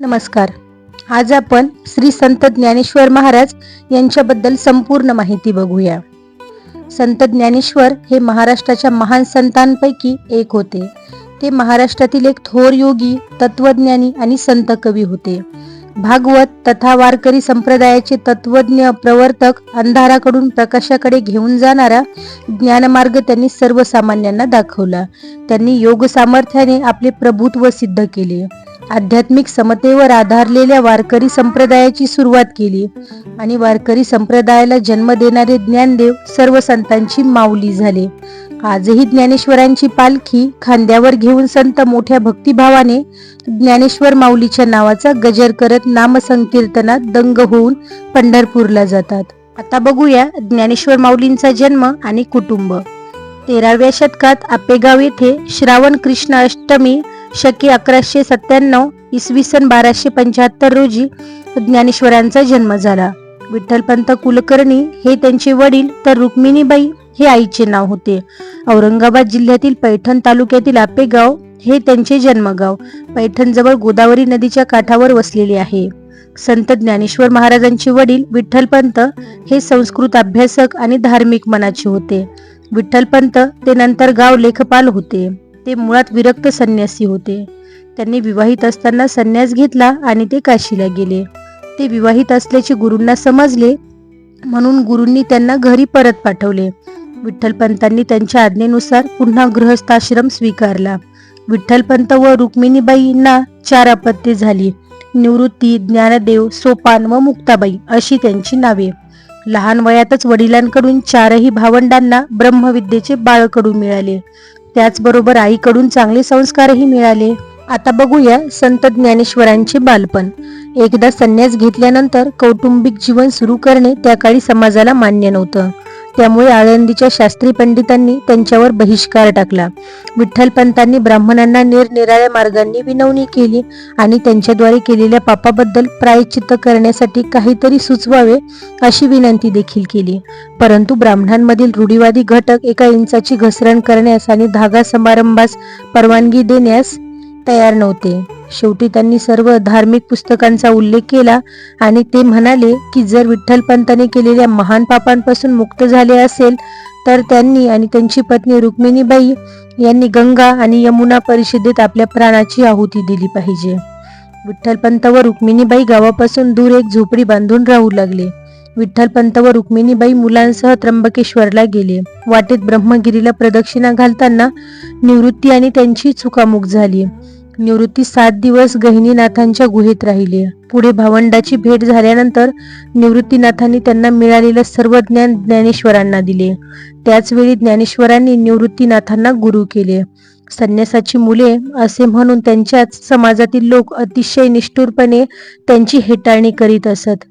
नमस्कार. आज आपण श्री संत ज्ञानेश्वर महाराज यांच्याबद्दल संपूर्ण माहिती बघूया. संत ज्ञानेश्वर हे महाराष्ट्राच्या महान संतांपैकी एक होते. ते महाराष्ट्रातील एक थोर योगी तत्वज्ञानी आणि संत कवी होते. भागवत तथा वारकरी संप्रदायाचे तत्वज्ञ प्रवर्तक अंधाराकडून प्रकाशाकडे घेऊन जाणारा ज्ञानमार्ग त्यांनी सर्वसामान्यांना दाखवला. त्यांनी योग सामर्थ्याने आपले प्रभुत्व सिद्ध केले. आध्यात्मिक समतेवर आधारलेल्या वारकरी संप्रदायाची सुरुवात केली आणि वारकरी संप्रदायाला जन्म देणारे ज्ञानदेव सर्व संतांची माऊली झाले. आजही ज्ञानेश्वरांची पालखी खांद्यावर घेऊन संत मोठ्या भक्तिभावाने ज्ञानेश्वर माऊलीच्या नावाचा गजर करत नामसंकीर्तनात दंग होऊन पंढरपूरला जातात. आता बघूया ज्ञानेश्वर माऊलींचा जन्म आणि कुटुंब. तेराव्या शतकात आपेगाव येथे श्रावण कृष्ण अष्टमी शके अकराशे सत्त्याण्णव इसवी सन बाराशे पंच्याहत्तर रोजी ज्ञानेश्वरांचा जन्म झाला. विठ्ठलपंत कुलकर्णी हे त्यांचे वडील तर रुक्मिणीबाई हे आईचे नाव होते. औरंगाबाद जिल्ह्यातील पैठण तालुक्यातील आपेगाव हे त्यांचे जन्मगाव. पैठण जवळ गोदावरी नदीच्या काठावर वसलेले आहे. संत ज्ञानेश्वर महाराजांचे वडील विठ्ठलपंत हे संस्कृत अभ्यासक आणि धार्मिक मनाचे होते. विठ्ठलपंत ते नंतर गाव लेखपाल होते. ते मुळात विरक्त संन्यासी होते. त्यांनी विवाहित असताना संन्यास घेतला आणि ते काशीला गेले. ते विवाहित असल्याचे गुरूंना समजले म्हणून गुरूंनी त्यांना घरी परत पाठवले. विठ्ठलपंतांनी त्यांच्या आज्ञेनुसार पुन्हा गृहस्थाश्रम स्वीकारला. विठ्ठलपंत व रुक्मिणीबाईंना चार अपत्ये झाली. निवृत्ती ज्ञानदेव सोपान व मुक्ताबाई अशी त्यांची नावे. लहान वयातच वडिलांकडून चारही भावंडांना ब्रह्मविद्येचे बाळकडू मिळाले. त्याचबरोबर आईकडून चांगले संस्कारही मिळाले. आता बघूया संत ज्ञानेश्वरांचे बालपण. एकदा संन्यास घेतल्यानंतर कौटुंबिक जीवन सुरू करणे त्या काळी समाजाला मान्य नव्हतं. त्यामुळे आळंदीच्या शास्त्री पंडितांनी त्यांच्यावर बहिष्कार टाकला. विठ्ठलपंतांनी ब्राह्मणांना निरनिराळ्या मार्गांनी विनवणी केली आणि त्यांच्याद्वारे केलेल्या पापाबद्दल प्रायचित्त करण्यासाठी काहीतरी सुचवावे अशी विनंती देखील केली. परंतु ब्राह्मणांमधील रूढीवादी घटक एका इंचाची घसरण करण्यास आणि धागा समारंभास परवानगी देण्यास तयार नव्हते. शेवटी त्यांनी सर्व धार्मिक पुस्तकांचा उल्लेख केला आणि ते म्हणाले की जर विठ्ठलपंतांनी केलेल्या महान पापांपासून मुक्त झाले असेल तर त्यांनी आणि त्यांची पत्नी रुक्मिणीबाई यांनी गंगा आणि यमुना परिषदेत आपल्या प्राणाची आहुती दिली पाहिजे. विठ्ठलपंत व रुक्मिणीबाई गावापासून दूर एक झोपडी बांधून राहू लागले. विठ्ठलपंत व रुक्मिणीबाई मुलांसह त्र्यंबकेश्वरला गेले. वाटेत ब्रह्मगिरीला प्रदक्षिणा घालताना निवृत्ती आणि त्यांची चुकामुक झाली. निवृत्ती सात दिवस गहिनीनाथांच्या गुहेत राहिले. पुढे भावंडाची भेट झाल्यानंतर निवृत्तीनाथांनी त्यांना मिळालेलं सर्व ज्ञान ज्ञानेश्वरांना दिले. त्याचवेळी ज्ञानेश्वरांनी निवृत्तीनाथांना गुरु केले. संन्यासाची मुले असे म्हणून त्यांच्याच समाजातील लोक अतिशय निष्ठुरपणे त्यांची हेटाळणी करीत असत.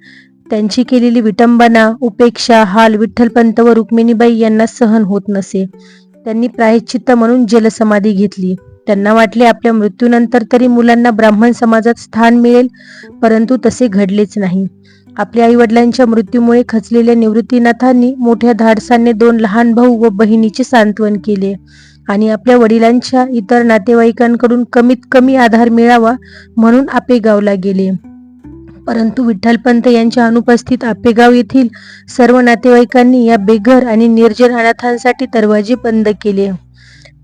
त्यांची केलेली विटंबना उपेक्षा हाल विठ्ठलपंत व रुक्मिणीबाई यांना सहन होत नसे. त्यांनी प्रायश्चित्त म्हणून जलसमाधी घेतली. त्यांना वाटले आपल्या मृत्यूनंतर तरी मुलांना ब्राह्मण समाजात स्थान मिळेल परंतु तसे घडलेच नाही. आपल्या आई वडिलांच्या मृत्यूमुळे खचलेल्या निवृत्तीनाथांनी मोठ्या धाडसाने दोन लहान भाऊ व बहिणीचे सांत्वन केले आणि आपल्या वडिलांच्या इतर नातेवाईकांकडून कमीत कमी आधार मिळावा म्हणून आपेगावला गेले. परंतु विठ्ठलपंत यांच्या अनुपस्थित आपेगाव येथील सर्व नातेवाईकांनी या बेघर आणि निर्जन अनाथांसाठी दरवाजे बंद केले.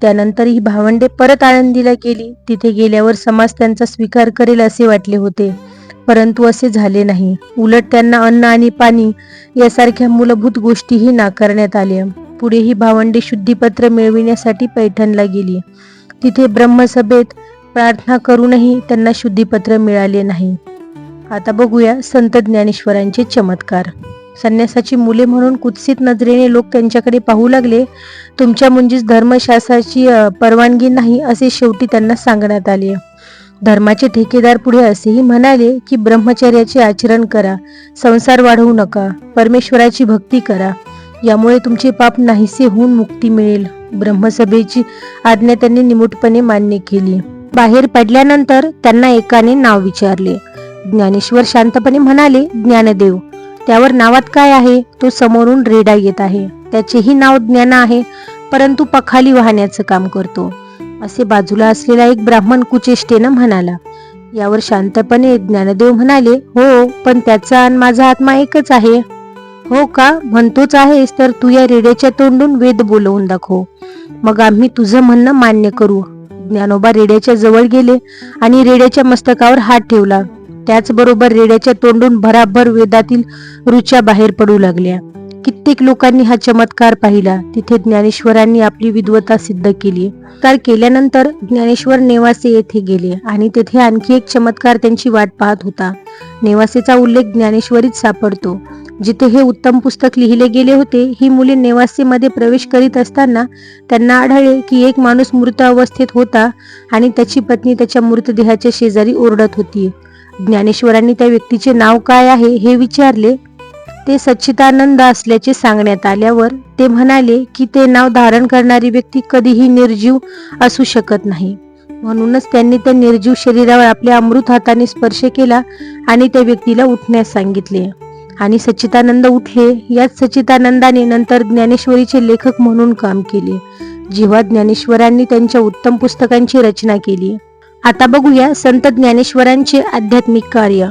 त्यानंतर ही भावंडे परत आळंदीला गेली. तिथे गेल्यावर समाज त्यांचा स्वीकार करेल असे वाटले होते. परंतु असे झाले नाही. उलट त्यांना अन्न आणि पाणी यासारख्या मूलभूत गोष्टीही नाकारण्यात आल्या. पुढे ही भावंडे शुद्धीपत्र मिळविण्यासाठी पैठणला गेली. तिथे ब्रह्मसभेत प्रार्थना करूनही त्यांना शुद्धीपत्र मिळाले नाही. आता बघूया संत ज्ञानेश्वरांचे चमत्कार. संन्यासाची मुले म्हणून कुत्सित नजरेने लोक त्यांच्याकडे पाहू लागले तुमच्या मुंजीस धर्मशास्त्राची परवानगी नाही असे शेवटी त्यांना सांगण्यात आले. धर्माचे ठेकेदार पुढे असेही म्हणाले की ब्रह्मचर्याचे आचरण करा संसार वाढवू नका परमेश्वराची भक्ती करा यामुळे तुमचे पाप नाहीसे होऊन मुक्ती मिळेल ब्रह्मसभेची आज्ञा त्यांनी निमूटपणे मान्य केली. बाहेर पडल्यानंतर त्यांना एकाने नाव विचारले. ज्ञानेश्वर शांतपणे म्हणाले ज्ञानदेव त्यावर नावात काय आहे? तो समोरून रेडा येत आहे. त्याचेही नाव ज्ञान आहे परंतु पखाली वाहण्याचं काम करतो. असे बाजूला असलेला एक ब्राह्मण कुचेष्टेनं म्हणाला यावर शांतपणे ज्ञानदेव म्हणाले हो पण त्याचा आणि माझा आत्मा एकच आहे. हो का? म्हणतोच आहेस तर तू या रेड्याच्या तोंडून वेद बोलवून दाखव. मग आम्ही तुझं म्हणणं मान्य करू. ज्ञानोबा रेड्याच्या जवळ गेले आणि रेड्याच्या मस्तकावर हात ठेवला. त्याचबरोबर रेड्याच्या तोंडून भराभर वेदातील रुच्या बाहेर पडू लागल्या. कित्येक लोकांनी हा चमत्कार पाहिला. तिथे ज्ञानेश्वरांनी आपली विद्वता सिद्ध केली. कार केल्यानंतर ज्ञानेश्वर नेवासे येथे गेले आणि तेथे आणखी एक चमत्कार त्यांची वाट पाहत होता. नेवासेचा उल्लेख ज्ञानेश्वरीत सापडतो. जिथे हे उत्तम पुस्तक लिहिले गेले होते ही मुले नेवासेमध्ये प्रवेश करीत असताना त्यांना आढळले की एक माणूस मृत अवस्थेत होता आणि त्याची पत्नी त्याच्या मृतदेहाच्या शेजारी ओरडत होती. ज्ञानेश्वरांनी त्या व्यक्तीचे नाव काय आहे हे विचारले. ते सच्चिदानंद असल्याचे सांगण्यात आल्यावर ते म्हणाले की ते नाव धारण करणारी व्यक्ती कधीही निर्जीव असू शकत नाही. म्हणूनच त्यांनी त्या निर्जीव शरीरावर आपल्या अमृत हाताने स्पर्श केला आणि त्या व्यक्तीला उठण्यास सांगितले. आणि सच्चिदानंद उठले. याच सच्चिदानंदाने नंतर ज्ञानेश्वरीचे लेखक म्हणून काम केले. जेव्हा ज्ञानेश्वरांनी त्यांच्या उत्तम पुस्तकांची रचना केली आता बघूया संत ज्ञानेश्वरांचे आध्यात्मिक कार्य.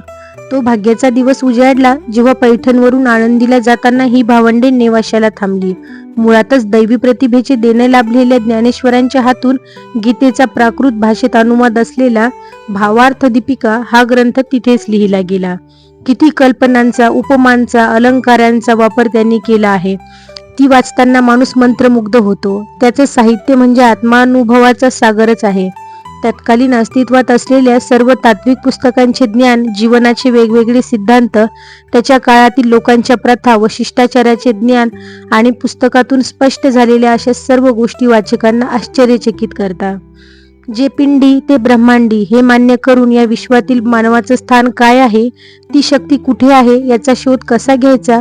तो भाग्याचा दिवस उजाडला जेव्हा पैठणवरून आनंदीला जाताना ही भावंडे नेवाशाला थांबली. मुळातच दैवी प्रतिभेचे देणे लाभलेल्या ज्ञानेश्वरांच्या हातून गीतेचा प्राकृत भाषेत अनुवाद असलेला भावार्थ दीपिका हा ग्रंथ तिथेच लिहिला गेला. किती कल्पनांचा उपमांचा अलंकारांचा वापर त्यांनी केला आहे. ती वाचताना माणूस मंत्रमुग्ध होतो. त्याचे साहित्य म्हणजे आत्मानुभवाचा सागरच आहे. तत्कालीन अस्तित्वात असलेल्या सर्व तात्विक पुस्तकांचे ज्ञान जीवनाचे वेगवेगळे सिद्धांत त्याच्या काळातील लोकांच्या प्रथा व शिष्टाचाराचे ज्ञान आणि पुस्तकातून स्पष्ट झालेल्या अशा सर्व गोष्टी वाचकांना आश्चर्यचकित करतात. जे पिंडी ते ब्रह्मांडी हे मान्य करून या विश्वातील मानवाचं स्थान काय आहे ती शक्ती कुठे आहे याचा शोध कसा घ्यायचा?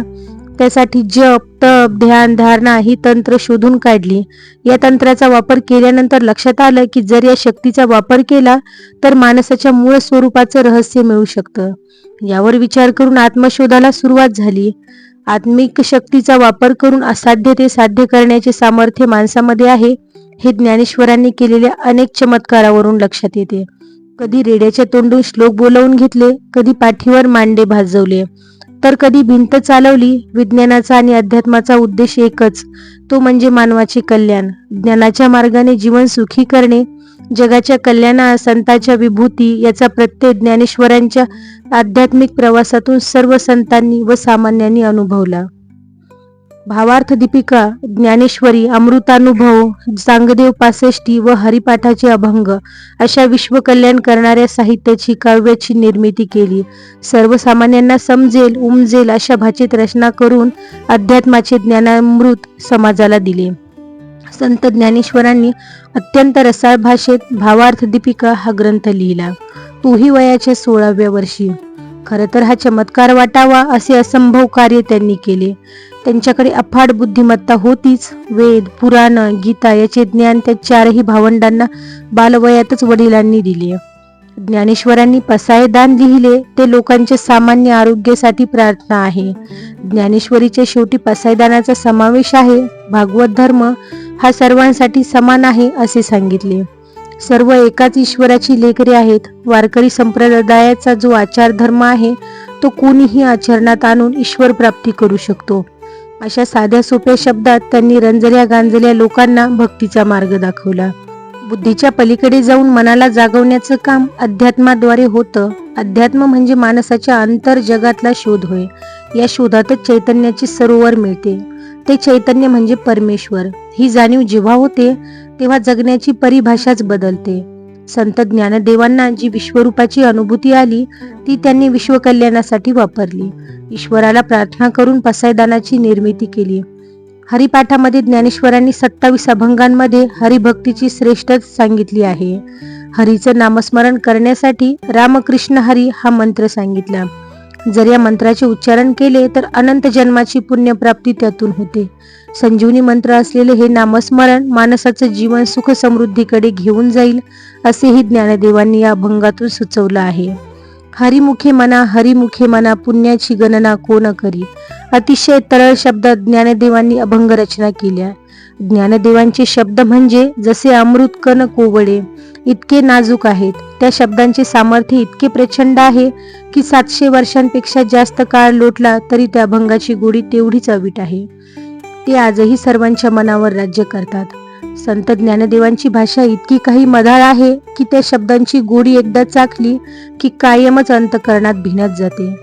त्यासाठी जप तप ध्यान धारणा ही तंत्र शोधून काढली. या तंत्राचा वापर केल्यानंतर लक्षात आलं की जर या शक्तीचा वापर केला तर माणसाच्या मूळ स्वरूपाचं रहस्य मिळू शकतं. यावर विचार करून आत्मशोधाला सुरुवात झाली. आत्मिक शक्तीचा वापर करून असाध्य ते साध्य करण्याचे सामर्थ्य माणसामध्ये आहे हे ज्ञानेश्वरांनी केलेल्या अनेक चमत्कारावरून लक्षात येते. कधी रेड्याच्या तोंडून श्लोक बोलवून घेतले कधी पाठीवर मांडे भाजवले. तर कधी भिंत चालवली विज्ञानाचा आणि अध्यात्माचा उद्देश एकच तो म्हणजे मानवाचे कल्याण. ज्ञानाच्या मार्गाने जीवन सुखी करणे जगाच्या कल्याणा संतांच्या विभूती याचा प्रत्यय ज्ञानेश्वरांच्या आध्यात्मिक प्रवासातून सर्व संतांनी व सामान्यांनी अनुभवला. भावार्थ दीपिका ज्ञानेश्वरी अमृतानुभव चांगदेव पासष्टी व हरिपाठाचे अभंग अशा विश्वकल्याण करणाऱ्या साहित्याची काव्याची निर्मिती केली. सर्वसामान्यांना समजेल उमजेल अशा भाषेत रचना करून अध्यात्माचे ज्ञानामृत समाजाला दिले. संत ज्ञानेश्वरांनी अत्यंत रसाळ भाषेत भावार्थ दीपिका हा ग्रंथ लिहिला. तोही वयाच्या सोळाव्या वर्षी. खरं तर हा चमत्कार वाटावा असे असंभव कार्य त्यांनी केले. त्यांच्याकडे अफाट बुद्धिमत्ता होतीच. वेद पुराण गीता याचे ज्ञान त्या चारही भावंडांना बालवयातच वडिलांनी दिले. ज्ञानेश्वरांनी पसाय दान लिहिले ते लोकांच्या सामान्य आरोग्यासाठी प्रार्थना आहे. ज्ञानेश्वरीच्या शेवटी पसायदानाचा समावेश आहे. भागवत धर्म हा सर्वांसाठी समान आहे असे सांगितले. सर्व एकाच ईश्वराची लेकरे आहेत. वारकरी संप्रदायाचा जो आचार धर्म आहे तो कोणीही आचरणात आणून ईश्वर प्राप्ती करू शकतो. अशा साध्या सोप्या शब्दात त्यांनी रंजल्या गांजल्या लोकांना भक्तीचा मार्ग दाखवला. बुद्धीच्या पलीकडे जाऊन मनाला जागवण्याचं काम अध्यात्माद्वारे होतं. अध्यात्म म्हणजे माणसाच्या अंतर जगातला शोध होय. या शोधातच चैतन्याचे सरोवर मिळते. ते चैतन्य म्हणजे परमेश्वर. ही जाणीव जेव्हा होते तेव्हा जगण्याची परिभाषाच बदलते. संत ज्ञानदेवांना जी विश्वरूपाची अनुभूती आली ती त्यांनी विश्वकल्याणासाठी वापरली. ईश्वराला प्रार्थना करून पसायदानाची निर्मिती केली. हरिपाठामध्ये ज्ञानेश्वरांनी सत्तावीस अभंगांमध्ये हरिभक्तीची श्रेष्ठच सांगितली आहे. हरीचं नामस्मरण करण्यासाठी रामकृष्ण हरी हा मंत्र सांगितला. जर या मंत्राचे उच्चारण केले तर अनंत जन्माची पुण्यप्राप्ती त्यातून होते. संजीवनी मंत्र असलेले हे नामस्मरण माणसाचं जीवन सुख समृद्धीकडे घेऊन जाईल असेही ज्ञानदेवांनी या अभंगातून सुचवलं आहे. हरिमुखे मना हरिमुखे मना पुण्याची गणना कोण करी? अतिशय तरळ शब्दात ज्ञानदेवांनी अभंग रचना केल्या. ज्ञानदेवांचे शब्द म्हणजे जसे अमृत कण कोवळे इतके नाजूक आहेत. त्या शब्दांचे सामर्थ्य इतके प्रचंड आहे की सातशे वर्षांपेक्षा जास्त काळ लोटला तरी त्या भंगाची गोडी तेवढीच अवीट आहे. ते आजही सर्वांच्या मनावर राज्य करतात. संत ज्ञानदेवांची भाषा इतकी काही मधाळ आहे की त्या शब्दांची गोडी एकदा चाखली की कायमच अंतकरणात भिनत जाते.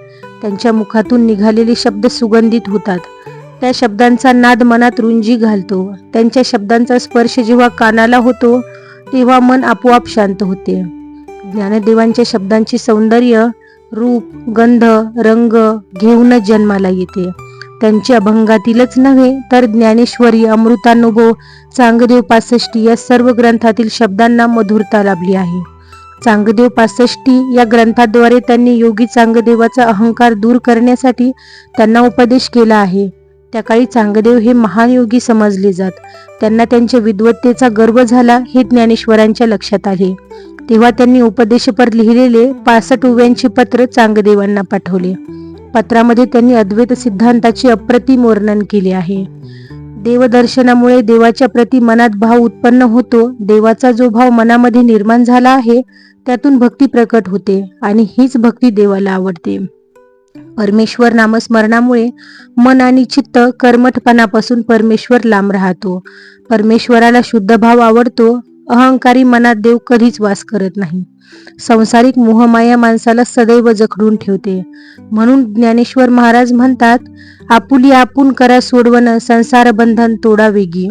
त्यांच्या मुखातून निघालेले शब्द सुगंधित होतात. त्या शब्दांचा नाद मनात रुंजी घालतो. त्यांच्या शब्दांचा स्पर्श जेव्हा कानाला होतो तेव्हा मन आपोआप शांत होते. ज्ञानदेवांच्या शब्दांचे सौंदर्य रूप गंध रंग घेऊनच जन्माला येते. त्यांच्या अभंगातीलच नव्हे तर ज्ञानेश्वरी अमृतानुभव चांगदेव पासष्टी या सर्व ग्रंथातील शब्दांना मधुरता लाभली आहे. चांगदेव पासष्टी या ग्रंथाद्वारे त्यांनी योगी चांगदेवाचा अहंकार दूर करण्यासाठी त्यांना उपदेश केला आहे. त्या काळी चांगदेव हे महान योगी समजले जात. त्यांना त्यांच्या विद्वत्तेचा गर्व झाला हे ज्ञानेश्वरांच्या लक्षात आले तेव्हा त्यांनी उपदेशपर लिहिलेले पासष्ट उव्यांचे पत्र चांगदेवांना पाठवले. पत्रामध्ये त्यांनी अद्वैत सिद्धांताचे अप्रतिम वर्णन केले आहे. देवदर्शनामुळे देवाच्या प्रती मनात भाव उत्पन्न होतो देवाचा जो भाव मनामध्ये निर्माण झाला आहे त्यातून भक्ती प्रकट होते आणि हीच भक्ती देवाला आवडते. परमेश्वर नामस्मरणामुळे मन आणि चित्त कर्मठपणापासून परमेश्वर लांब राहतो. परमेश्वराला शुद्ध भाव आवडतो अहंकारी मनात देव कधीच वास करत नाही. संसारिक मोहमाया माणसाला सदैव जखडून ठेवते. म्हणून ज्ञानेश्वर महाराज म्हणतात आपुली आपून करा सोडवण संसार बंधन तोडा वेगी.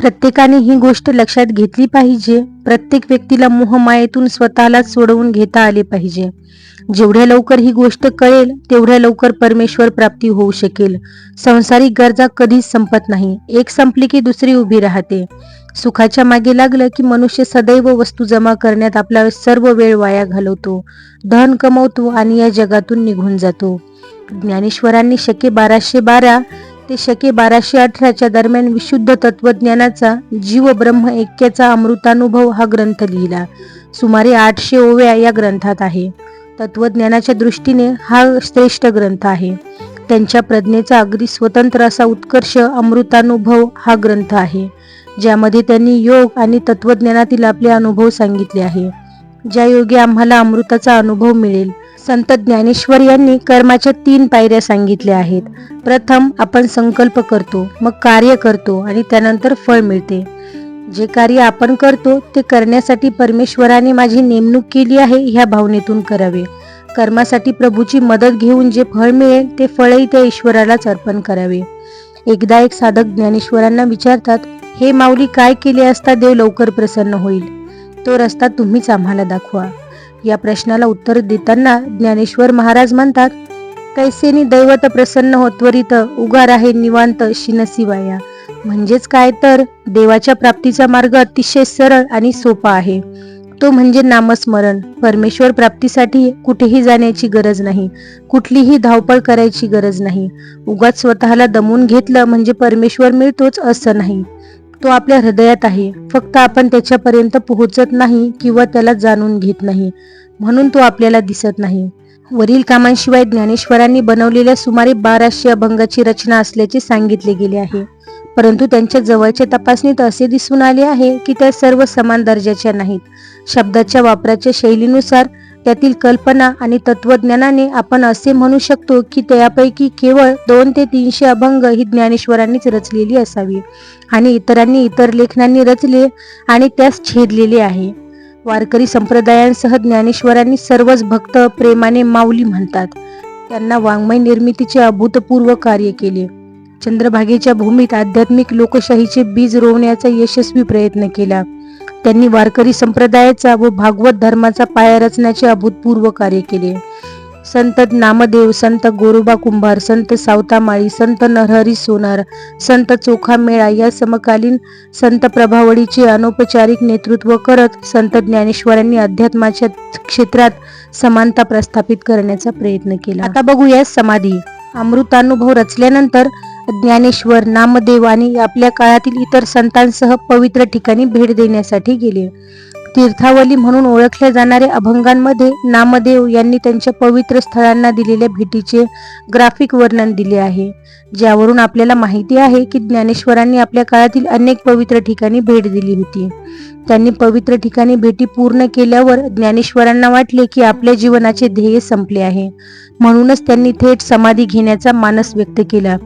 प्रत्येकाने ही गोष्ट लक्षात घेतली पाहिजे प्रत्येक व्यक्तीला मोहमायेतून स्वतःलाच सोडवून घेता आले पाहिजे. जेवढ्या लवकर ही गोष्ट कळेल तेवढ्या लवकर परमेश्वर प्राप्ती होऊ शकेल. संसारिक गरजा कधीच संपत नाही. एक संपली की दुसरी उभी राहते. सुखाच्या मागे लागलं की मनुष्य सदैव वस्तू जमा करण्यात आपला सर्व वेळ वाया घालवतो. धन कमवतो आणि या जगातून निघून जातो. ज्ञानेश्वरांनी शके बाराशे बारा ते शके बाराशे अठराच्या दरम्यान विशुद्ध तत्वज्ञानाचा जीव ब्रह्म ऐक्याचा अमृतानुभव हा ग्रंथ लिहिला. सुमारे आठशे ओव्या या ग्रंथात आहे. तत्वज्ञानाच्या दृष्टीने हा श्रेष्ठ ग्रंथ आहे. त्यांच्या प्रज्ञेचा अगदी स्वतंत्र असा उत्कर्ष अमृतानुभव हा ग्रंथ आहे ज्यामध्ये त्यांनी योग आणि तत्वज्ञानातील आपले अनुभव सांगितले आहे. ज्या योगे आम्हाला अमृताचा अनुभव मिळेल संत ज्ञानेश्वर यांनी कर्माच्या तीन पायऱ्या सांगितल्या आहेत. प्रथम आपण संकल्प करतो मग कार्य करतो आणि त्यानंतर फळ मिळते. जे कार्य आपण करतो ते करण्यासाठी परमेश्वराने माझी नेमणूक केली आहे ह्या भावनेतून करावे. कर्मासाठी प्रभूची मदत घेऊन जे फळ मिळेल ते फळही त्या ईश्वरालाच अर्पण करावे. एकदा एक साधक ज्ञानेश्वरांना विचारतात हे माऊली काय केले असता देव लवकर प्रसन्न होईल? तो रस्ता तुम्हीच आम्हाला दाखवा. या प्रश्नाला उत्तर देताना ज्ञानेश्वर महाराज म्हणतात कैसेनी दैवत प्रसन्न होत्वरित उगार आहे निवांत शिनसिवाया. म्हणजेच काय तर देवाच्या प्राप्तीचा मार्ग अतिशय सरळ आणि सोपा आहे. तो म्हणजे नामस्मरण. परमेश्वर प्राप्तीसाठी कुठेही जाण्याची गरज नाही. कुठलीही धावपळ करायची गरज नाही. उगाच स्वतःला दमून घेतलं म्हणजे परमेश्वर मिळतोच असं नाही. तो आपल्या हृदयात आहे. फक्त आपण त्याच्यापर्यंत पोहोचत नाही किंवा त्याला जाणून घेत नाही. म्हणून तो आपल्याला दिसत नाही. वरील कामांशिवाय ज्ञानेश्वरांनी बनवलेल्या सुमारे बाराशे अभंगाची रचना असल्याचे सांगितले गेले आहे. परंतु त्यांच्या जवळच्या तपासणीत असे दिसून आले आहे की त्या सर्व समान दर्जाच्या नाहीत. शब्दाच्या वापराच्या शैलीनुसार त्यातील कल्पना आणि तत्वज्ञानाने आपण असे म्हणू शकतो की त्यापैकी केवळ दोन ते तीनशे अभंग ही ज्ञानेश्वरांनीच रचलेली असावी आणि इतरांनी इतर लेखनांनी रचले आणि त्यास छेदलेले आहे. वारकरी संप्रदायांसह ज्ञानेश्वरांनी सर्वच भक्त प्रेमाने माऊली म्हणतात. त्यांना वाङ्मय निर्मितीचे अभूतपूर्व कार्य केले. चंद्रभागेच्या भूमीत आध्यात्मिक लोकशाहीचे बीज रोवण्याचा यशस्वी प्रयत्न केला. त्यांनी वारकरी संप्रदायाचा व भागवत धर्माचा पाया रचण्याचे अभूतपूर्व कार्य केले. संत नामदेव संत गोरोबा कुंभार संत सावतामाळी संत नरहरी सोनार संत चोखा मेळा या समकालीन संत प्रभावळीचे अनौपचारिक नेतृत्व करत संत ज्ञानेश्वरांनी अध्यात्माच्या क्षेत्रात समानता प्रस्थापित करण्याचा प्रयत्न केला. आता बघूया समाधी. अमृतानुभव रचल्यानंतर ज्ञानेश्वर नामदेव आणि आपल्या काळातील इतर संतांसह पवित्र ठिकाणी भेट देण्यासाठी गेले. तीर्थावली म्हणून ओळखल्या जाणाऱ्या अभंगांमध्ये नामदेव यांनी त्यांच्या पवित्र स्थळांना दिलेल्या भेटीचे ग्राफिक वर्णन दिले आहे. ज्यावरून आपल्याला माहिती आहे की ज्ञानेश्वरांनी आपल्या काळातील अनेक पवित्र ठिकाणी भेट दिली होती. त्यांनी पवित्र ठिकाणी भेटी पूर्ण केल्यावर ज्ञानेश्वरांना वाटले की आपल्या जीवनाचे ध्येय संपले आहे. म्हणूनच त्यांनी थेट समाधी घेण्याचा मानस व्यक्त केला.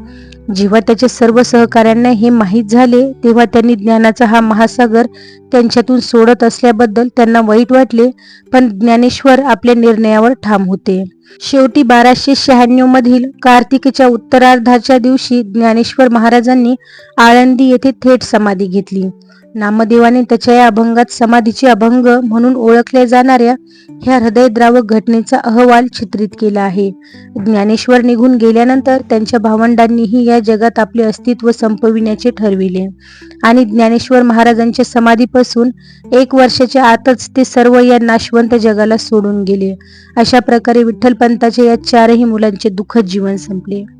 जेव्हा त्याच्या सर्व सहकाऱ्यांना हे माहीत झाले तेव्हा त्यांनी ज्ञानाचा हा महासागर त्यांच्यातून सोडत असल्याबद्दल त्यांना वाईट वाटले पण ज्ञानेश्वर आपल्या निर्णयावर ठाम होते. शेवटी बाराशे शहाण्णव मधील कार्तिकेच्या उत्तरार्धाच्या दिवशी ज्ञानेश्वर महाराजांनी आळंदी येथे थेट समाधी घेतली. नामदेवाने त्याच्या या अभंगात समाधीचे अभंग म्हणून ओळखल्या जाणाऱ्या ह्या हृदयद्रावक घटनेचा अहवाल चित्रित केला आहे. ज्ञानेश्वर निघून गेल्यानंतर त्यांच्या भावंडांनीही या जगात आपले अस्तित्व संपविण्याचे ठरविले. आणि ज्ञानेश्वर महाराजांच्या समाधीपासून एक वर्षाच्या आतच ते सर्व या नाशवंत जगाला सोडून गेले. अशा प्रकारे विठ्ठलपंताच्या या चारही मुलांचे दुःखद जीवन संपले.